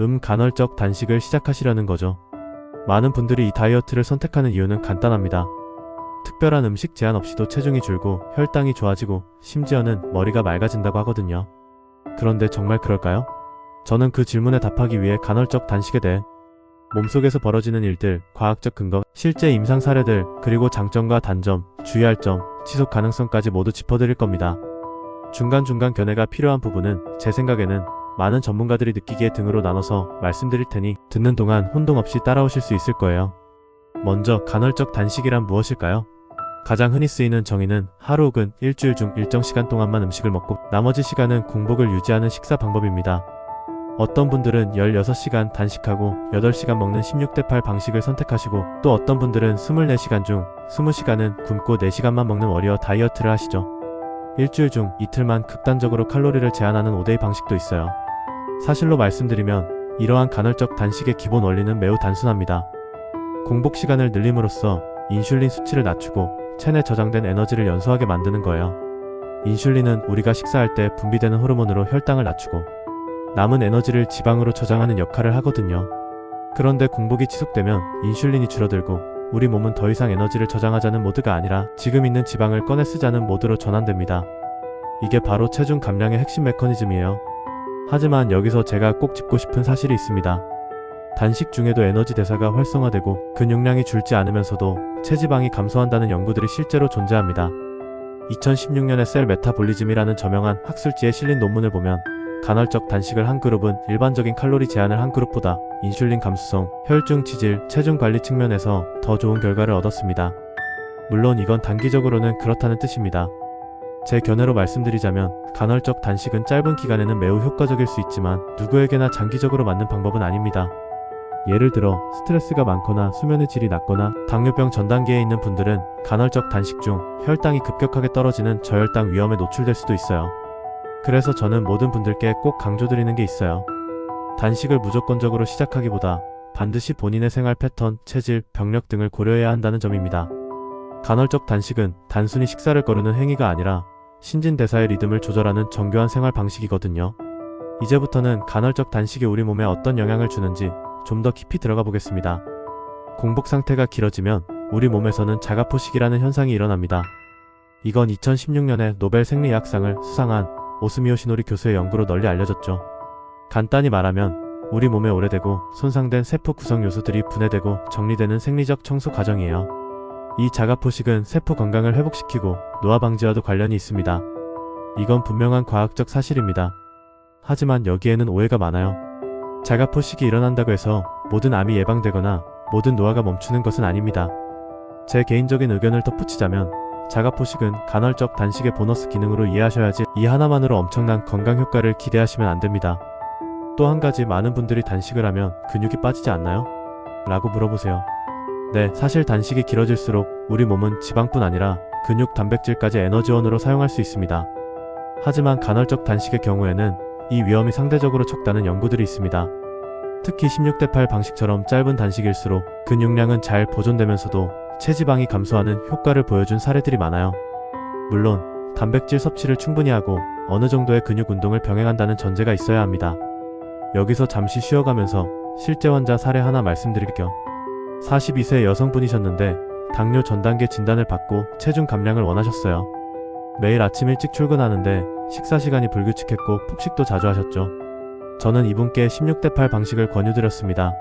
음 간헐적 단식을 시작하시려는 거죠. 많은 분들이 이 다이어트를 선택하는 이유는 간단합니다. 특별한 음식 제한 없이도 체중이 줄고 혈당이 좋아지고 심지어는 머리가 맑아진다고 하거든요. 그런데 정말 그럴까요? 저는 그 질문에 답하기 위해 간헐적 단식에 대해 몸속에서 벌어지는 일들, 과학적 근거, 실제 임상 사례들, 그리고 장점과 단점, 주의할 점, 지속 가능성까지 모두 짚어드릴 겁니다. 중간중간 견해가 필요한 부분은 제 생각에는 많은 전문가들이 느끼기에 등으로 나눠서 말씀드릴 테니 듣는 동안 혼동 없이 따라오실 수 있을 거예요. 먼저 간헐적 단식이란 무엇일까요? 가장 흔히 쓰이는 정의는 하루 혹은 일주일 중 일정 시간 동안만 음식을 먹고 나머지 시간은 공복을 유지하는 식사 방법입니다. 어떤 분들은 16시간 단식하고 8시간 먹는 16대 8 방식을 선택하시고 또 어떤 분들은 24시간 중 20시간은 굶고 4시간만 먹는 워리어 다이어트를 하시죠. 일주일 중 이틀만 극단적으로 칼로리를 제한하는 5데이 방식도 있어요. 사실로 말씀드리면 이러한 간헐적 단식의 기본 원리는 매우 단순합니다. 공복 시간을 늘림으로써 인슐린 수치를 낮추고 체내 저장된 에너지를 연소하게 만드는 거예요. 인슐린은 우리가 식사할 때 분비되는 호르몬으로 혈당을 낮추고 남은 에너지를 지방으로 저장하는 역할을 하거든요. 그런데 공복이 지속되면 인슐린이 줄어들고 우리 몸은 더 이상 에너지를 저장하자는 모드가 아니라 지금 있는 지방을 꺼내 쓰자는 모드로 전환됩니다. 이게 바로 체중 감량의 핵심 메커니즘이에요. 하지만 여기서 제가 꼭 짚고 싶은 사실이 있습니다. 단식 중에도 에너지 대사가 활성화되고 근육량이 줄지 않으면서도 체지방이 감소한다는 연구들이 실제로 존재합니다. 2016년에 셀 메타볼리즘이라는 저명한 학술지에 실린 논문을 보면 간헐적 단식을 한 그룹은 일반적인 칼로리 제한을 한 그룹보다 인슐린 감수성, 혈중 지질, 체중 관리 측면에서 더 좋은 결과를 얻었습니다. 물론 이건 단기적으로는 그렇다는 뜻입니다. 제 견해로 말씀드리자면 간헐적 단식은 짧은 기간에는 매우 효과적일 수 있지만 누구에게나 장기적으로 맞는 방법은 아닙니다. 예를 들어 스트레스가 많거나 수면의 질이 낮거나 당뇨병 전 단계에 있는 분들은 간헐적 단식 중 혈당이 급격하게 떨어지는 저혈당 위험에 노출될 수도 있어요. 그래서 저는 모든 분들께 꼭 강조드리는 게 있어요. 단식을 무조건적으로 시작하기보다 반드시 본인의 생활 패턴, 체질, 병력 등을 고려해야 한다는 점입니다. 간헐적 단식은 단순히 식사를 거르는 행위가 아니라 신진대사의 리듬을 조절하는 정교한 생활 방식이거든요. 이제부터는 간헐적 단식이 우리 몸에 어떤 영향을 주는지 좀 더 깊이 들어가 보겠습니다. 공복 상태가 길어지면 우리 몸에서는 자가포식이라는 현상이 일어납니다. 이건 2016년에 노벨 생리학상을 수상한 오스미오 시노리 교수의 연구로 널리 알려졌죠. 간단히 말하면 우리 몸에 오래되고 손상된 세포 구성 요소들이 분해되고 정리되는 생리적 청소 과정이에요. 이 자가포식은 세포 건강을 회복시키고 노화 방지와도 관련이 있습니다. 이건 분명한 과학적 사실입니다. 하지만 여기에는 오해가 많아요. 자가포식이 일어난다고 해서 모든 암이 예방되거나 모든 노화가 멈추는 것은 아닙니다. 제 개인적인 의견을 덧붙이자면 자가포식은 간헐적 단식의 보너스 기능으로 이해하셔야지 이 하나만으로 엄청난 건강 효과를 기대하시면 안 됩니다. 또 한 가지 많은 분들이 단식을 하면 근육이 빠지지 않나요? 라고 물어보세요. 네, 사실 단식이 길어질수록 우리 몸은 지방뿐 아니라 근육, 단백질까지 에너지원으로 사용할 수 있습니다. 하지만 간헐적 단식의 경우에는 이 위험이 상대적으로 적다는 연구들이 있습니다. 특히 16대8 방식처럼 짧은 단식일수록 근육량은 잘 보존되면서도 체지방이 감소하는 효과를 보여준 사례들이 많아요. 물론 단백질 섭취를 충분히 하고 어느 정도의 근육 운동을 병행한다는 전제가 있어야 합니다. 여기서 잠시 쉬어가면서 실제 환자 사례 하나 말씀드릴게요. 42세 여성분이셨는데 당뇨 전 단계 진단을 받고 체중 감량을 원하셨어요. 매일 아침 일찍 출근하는데 식사 시간이 불규칙했고 폭식도 자주 하셨죠. 저는 이분께 16대 8 방식을 권유드렸습니다.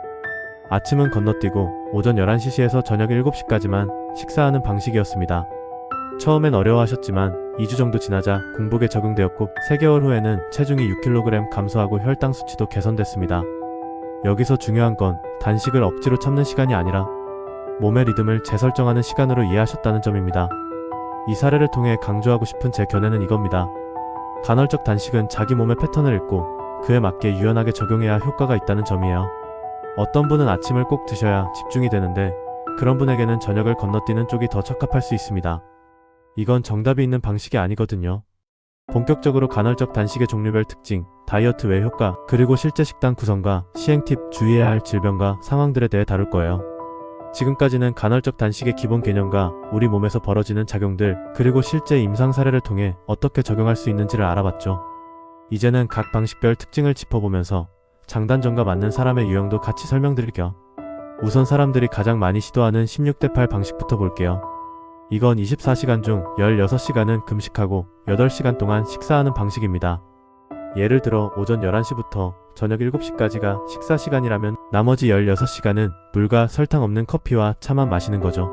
아침은 건너뛰고 오전 11시에서 저녁 7시까지만 식사하는 방식이었습니다. 처음엔 어려워하셨지만 2주 정도 지나자 공복에 적응되었고 3개월 후에는 체중이 6kg 감소하고 혈당 수치도 개선됐습니다. 여기서 중요한 건 단식을 억지로 참는 시간이 아니라 몸의 리듬을 재설정하는 시간으로 이해하셨다는 점입니다. 이 사례를 통해 강조하고 싶은 제 견해는 이겁니다. 간헐적 단식은 자기 몸의 패턴을 읽고 그에 맞게 유연하게 적용해야 효과가 있다는 점이에요. 어떤 분은 아침을 꼭 드셔야 집중이 되는데 그런 분에게는 저녁을 건너뛰는 쪽이 더 적합할 수 있습니다. 이건 정답이 있는 방식이 아니거든요. 본격적으로 간헐적 단식의 종류별 특징, 다이어트 외 효과, 그리고 실제 식단 구성과 시행 팁, 주의해야 할 질병과 상황들에 대해 다룰 거예요. 지금까지는 간헐적 단식의 기본 개념과 우리 몸에서 벌어지는 작용들, 그리고 실제 임상 사례를 통해 어떻게 적용할 수 있는지를 알아봤죠. 이제는 각 방식별 특징을 짚어보면서 장단점과 맞는 사람의 유형도 같이 설명드릴게요. 우선 사람들이 가장 많이 시도하는 16대8 방식부터 볼게요. 이건 24시간 중 16시간은 금식하고 8시간 동안 식사하는 방식입니다. 예를 들어 오전 11시부터 저녁 7시까지가 식사 시간이라면 나머지 16시간은 물과 설탕 없는 커피와 차만 마시는 거죠.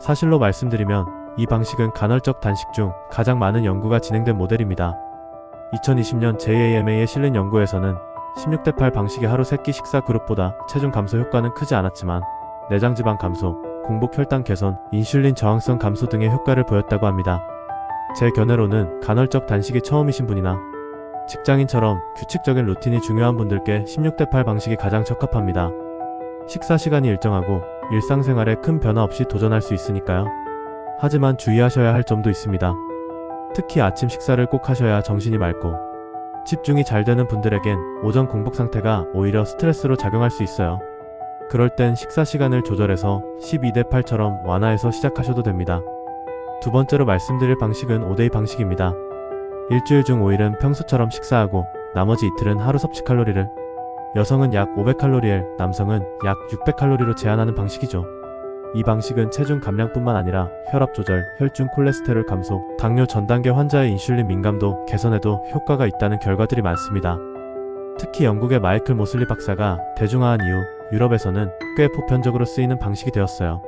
사실로 말씀드리면 이 방식은 간헐적 단식 중 가장 많은 연구가 진행된 모델입니다. 2020년 JAMA에 실린 연구에서는 16대 8 방식의 하루 3끼 식사 그룹보다 체중 감소 효과는 크지 않았지만 내장 지방 감소, 공복 혈당 개선, 인슐린 저항성 감소 등의 효과를 보였다고 합니다. 제 견해로는 간헐적 단식이 처음이신 분이나 직장인처럼 규칙적인 루틴이 중요한 분들께 16대8 방식이 가장 적합합니다. 식사 시간이 일정하고 일상생활에 큰 변화 없이 도전할 수 있으니까요. 하지만 주의하셔야 할 점도 있습니다. 특히 아침 식사를 꼭 하셔야 정신이 맑고 집중이 잘 되는 분들에겐 오전 공복 상태가 오히려 스트레스로 작용할 수 있어요. 그럴 땐 식사 시간을 조절해서 12대 8처럼 완화해서 시작하셔도 됩니다. 두 번째로 말씀드릴 방식은 5데이 방식입니다. 일주일 중 5일은 평소처럼 식사하고 나머지 이틀은 하루 섭취 칼로리를 여성은 약 500칼로리엘, 남성은 약 600칼로리로 제한하는 방식이죠. 이 방식은 체중 감량뿐만 아니라 혈압 조절, 혈중 콜레스테롤 감소, 당뇨 전 단계 환자의 인슐린 민감도 개선에도 효과가 있다는 결과들이 많습니다. 특히 영국의 마이클 모슬리 박사가 대중화한 이후 유럽에서는 꽤 보편적으로 쓰이는 방식이 되었어요.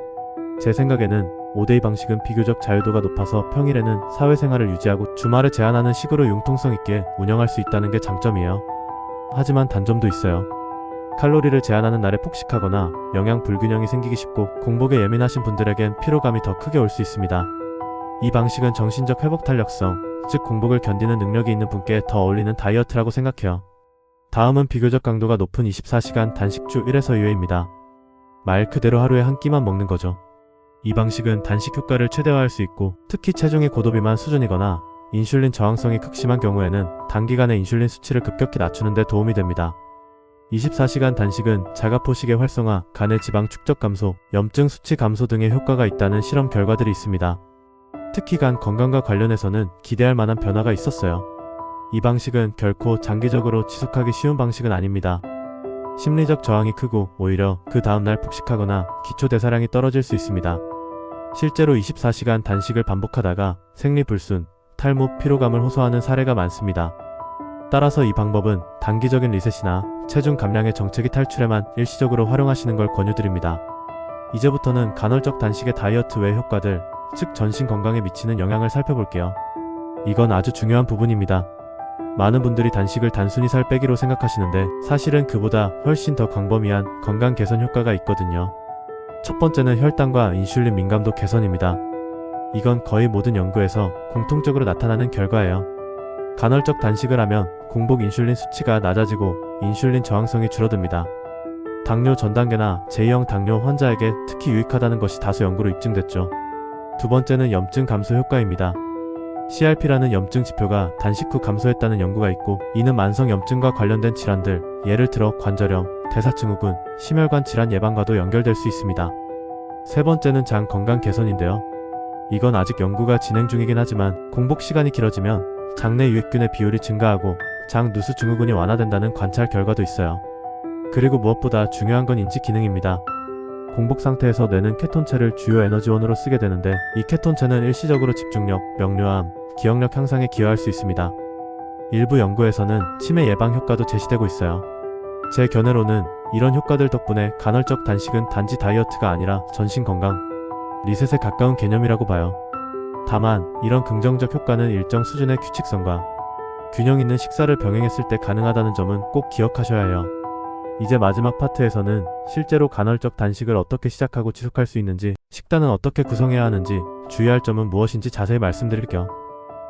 제 생각에는 5데이 방식은 비교적 자유도가 높아서 평일에는 사회생활을 유지하고 주말에 제한하는 식으로 융통성 있게 운영할 수 있다는 게 장점이에요. 하지만 단점도 있어요. 칼로리를 제한하는 날에 폭식하거나 영양 불균형이 생기기 쉽고 공복에 예민하신 분들에겐 피로감이 더 크게 올 수 있습니다. 이 방식은 정신적 회복 탄력성, 즉 공복을 견디는 능력이 있는 분께 더 어울리는 다이어트라고 생각해요. 다음은 비교적 강도가 높은 24시간 단식주 1에서 2회입니다. 말 그대로 하루에 한 끼만 먹는 거죠. 이 방식은 단식 효과를 최대화할 수 있고 특히 체중이 고도비만 수준이거나 인슐린 저항성이 극심한 경우에는 단기간에 인슐린 수치를 급격히 낮추는 데 도움이 됩니다. 24시간 단식은 자가포식의 활성화, 간의 지방 축적 감소, 염증 수치 감소 등의 효과가 있다는 실험 결과들이 있습니다. 특히 간 건강과 관련해서는 기대할 만한 변화가 있었어요. 이 방식은 결코 장기적으로 지속하기 쉬운 방식은 아닙니다. 심리적 저항이 크고 오히려 그 다음날 폭식하거나 기초 대사량이 떨어질 수 있습니다. 실제로 24시간 단식을 반복하다가 생리불순, 탈모, 피로감을 호소하는 사례가 많습니다. 따라서 이 방법은 단기적인 리셋이나 체중 감량의 정체기 탈출에만 일시적으로 활용하시는 걸 권유드립니다. 이제부터는 간헐적 단식의 다이어트 외 효과들, 즉 전신 건강에 미치는 영향을 살펴볼게요. 이건 아주 중요한 부분입니다. 많은 분들이 단식을 단순히 살 빼기로 생각하시는데 사실은 그보다 훨씬 더 광범위한 건강 개선 효과가 있거든요. 첫 번째는 혈당과 인슐린 민감도 개선입니다. 이건 거의 모든 연구에서 공통적으로 나타나는 결과예요. 간헐적 단식을 하면 공복 인슐린 수치가 낮아지고 인슐린 저항성이 줄어듭니다. 당뇨 전 단계나 제2형 당뇨 환자에게 특히 유익하다는 것이 다수 연구로 입증됐죠. 두 번째는 염증 감소 효과입니다. CRP라는 염증 지표가 단식 후 감소했다는 연구가 있고 이는 만성 염증과 관련된 질환들, 예를 들어 관절염, 대사증후군, 심혈관 질환 예방과도 연결될 수 있습니다. 세 번째는 장 건강 개선인데요. 이건 아직 연구가 진행 중이긴 하지만 공복 시간이 길어지면 장내 유익균의 비율이 증가하고 장 누수 증후군이 완화된다는 관찰 결과도 있어요. 그리고 무엇보다 중요한 건 인지 기능입니다. 공복 상태에서 뇌는 케톤체를 주요 에너지원으로 쓰게 되는데 이 케톤체는 일시적으로 집중력, 명료함, 기억력 향상에 기여할 수 있습니다. 일부 연구에서는 치매 예방 효과도 제시되고 있어요. 제 견해로는 이런 효과들 덕분에 간헐적 단식은 단지 다이어트가 아니라 전신 건강, 리셋에 가까운 개념이라고 봐요. 다만 이런 긍정적 효과는 일정 수준의 규칙성과 균형 있는 식사를 병행했을 때 가능하다는 점은 꼭 기억하셔야 해요. 이제 마지막 파트에서는 실제로 간헐적 단식을 어떻게 시작하고 지속할 수 있는지, 식단은 어떻게 구성해야 하는지, 주의할 점은 무엇인지 자세히 말씀드릴게요.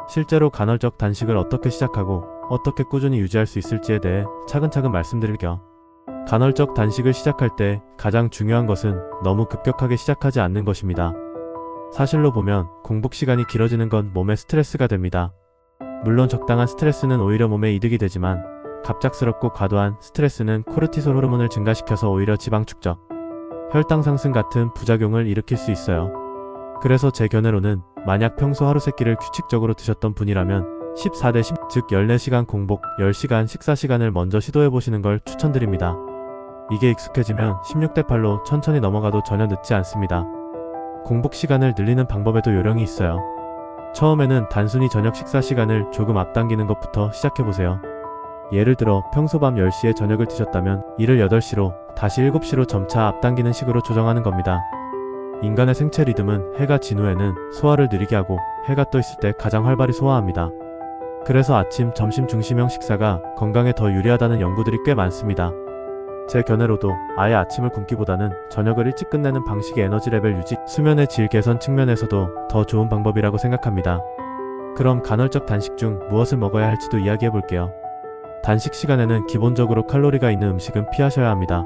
실제로 간헐적 단식을 어떻게 시작하고 어떻게 꾸준히 유지할 수 있을지에 대해 차근차근 말씀드릴게요. 간헐적 단식을 시작할 때 가장 중요한 것은 너무 급격하게 시작하지 않는 것입니다. 사실로 보면 공복 시간이 길어지는 건 몸에 스트레스가 됩니다. 물론 적당한 스트레스는 오히려 몸에 이득이 되지만 갑작스럽고 과도한 스트레스는 코르티솔 호르몬을 증가시켜서 오히려 지방 축적, 혈당 상승 같은 부작용을 일으킬 수 있어요. 그래서 제 견해로는 만약 평소 하루 세끼를 규칙적으로 드셨던 분이라면 14대 10, 즉 14시간 공복, 10시간 식사 시간을 먼저 시도해 보시는 걸 추천드립니다. 이게 익숙해지면 16대 8로 천천히 넘어가도 전혀 늦지 않습니다. 공복 시간을 늘리는 방법에도 요령이 있어요. 처음에는 단순히 저녁 식사 시간을 조금 앞당기는 것부터 시작해 보세요. 예를 들어 평소 밤 10시에 저녁을 드셨다면 이를 8시로 다시 7시로 점차 앞당기는 식으로 조정하는 겁니다. 인간의 생체 리듬은 해가 진 후에는 소화를 느리게 하고 해가 떠 있을 때 가장 활발히 소화합니다. 그래서 아침, 점심 중심형 식사가 건강에 더 유리하다는 연구들이 꽤 많습니다. 제 견해로도 아예 아침을 굶기보다는 저녁을 일찍 끝내는 방식의 에너지 레벨 유지, 수면의 질 개선 측면에서도 더 좋은 방법이라고 생각합니다. 그럼 간헐적 단식 중 무엇을 먹어야 할지도 이야기해 볼게요. 단식 시간에는 기본적으로 칼로리가 있는 음식은 피하셔야 합니다.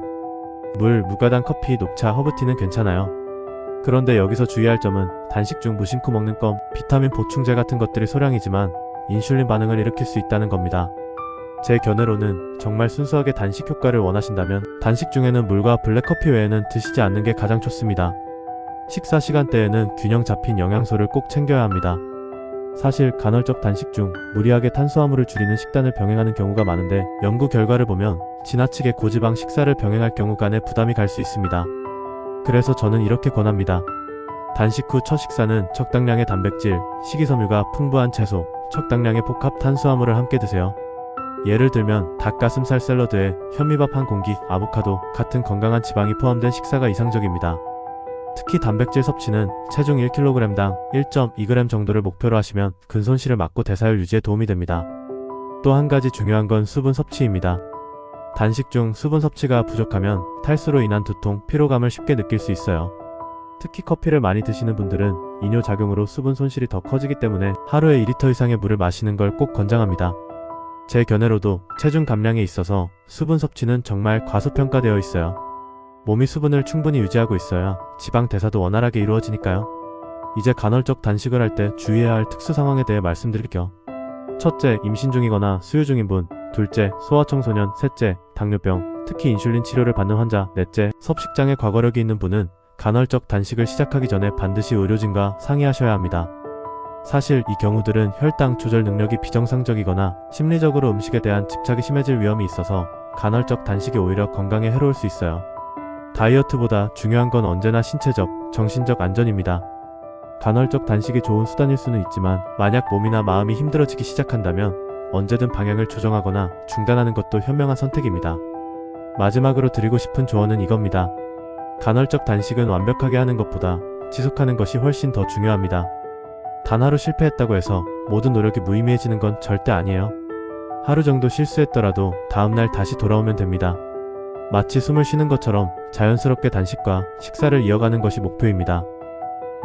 물, 무가당 커피, 녹차, 허브티는 괜찮아요. 그런데 여기서 주의할 점은 단식 중 무심코 먹는 껌, 비타민 보충제 같은 것들이 소량이지만 인슐린 반응을 일으킬 수 있다는 겁니다. 제 견해로는 정말 순수하게 단식 효과를 원하신다면 단식 중에는 물과 블랙커피 외에는 드시지 않는 게 가장 좋습니다. 식사 시간대에는 균형 잡힌 영양소를 꼭 챙겨야 합니다. 사실 간헐적 단식 중 무리하게 탄수화물을 줄이는 식단을 병행하는 경우가 많은데 연구 결과를 보면 지나치게 고지방 식사를 병행할 경우 간에 부담이 갈 수 있습니다. 그래서 저는 이렇게 권합니다. 단식 후 첫 식사는 적당량의 단백질, 식이섬유가 풍부한 채소, 적당량의 복합 탄수화물을 함께 드세요. 예를 들면 닭가슴살 샐러드에 현미밥 한 공기, 아보카도 같은 건강한 지방이 포함된 식사가 이상적입니다. 특히 단백질 섭취는 체중 1kg당 1.2g 정도를 목표로 하시면 근손실을 막고 대사율 유지에 도움이 됩니다. 또 한 가지 중요한 건 수분 섭취입니다. 단식 중 수분 섭취가 부족하면 탈수로 인한 두통, 피로감을 쉽게 느낄 수 있어요. 특히 커피를 많이 드시는 분들은 이뇨 작용으로 수분 손실이 더 커지기 때문에 하루에 2리터 이상의 물을 마시는 걸 꼭 권장합니다. 제 견해로도 체중 감량에 있어서 수분 섭취는 정말 과소평가되어 있어요. 몸이 수분을 충분히 유지하고 있어야 지방 대사도 원활하게 이루어지니까요. 이제 간헐적 단식을 할 때 주의해야 할 특수 상황에 대해 말씀드릴게요. 첫째, 임신 중이거나 수유 중인 분. 둘째, 소아청소년. 셋째, 당뇨병, 특히 인슐린 치료를 받는 환자. 넷째, 섭식장애 과거력이 있는 분은 간헐적 단식을 시작하기 전에 반드시 의료진과 상의하셔야 합니다. 사실 이 경우들은 혈당 조절 능력이 비정상적이거나 심리적으로 음식에 대한 집착이 심해질 위험이 있어서 간헐적 단식이 오히려 건강에 해로울 수 있어요. 다이어트보다 중요한 건 언제나 신체적, 정신적 안전입니다. 간헐적 단식이 좋은 수단일 수는 있지만 만약 몸이나 마음이 힘들어지기 시작한다면 언제든 방향을 조정하거나 중단하는 것도 현명한 선택입니다. 마지막으로 드리고 싶은 조언은 이겁니다. 간헐적 단식은 완벽하게 하는 것보다 지속하는 것이 훨씬 더 중요합니다. 단 하루 실패했다고 해서 모든 노력이 무의미해지는 건 절대 아니에요. 하루 정도 실수했더라도 다음날 다시 돌아오면 됩니다. 마치 숨을 쉬는 것처럼 자연스럽게 단식과 식사를 이어가는 것이 목표입니다.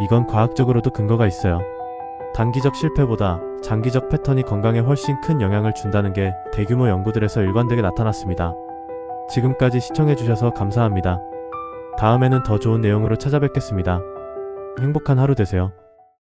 이건 과학적으로도 근거가 있어요. 단기적 실패보다 장기적 패턴이 건강에 훨씬 큰 영향을 준다는 게 대규모 연구들에서 일관되게 나타났습니다. 지금까지 시청해주셔서 감사합니다. 다음에는 더 좋은 내용으로 찾아뵙겠습니다. 행복한 하루 되세요.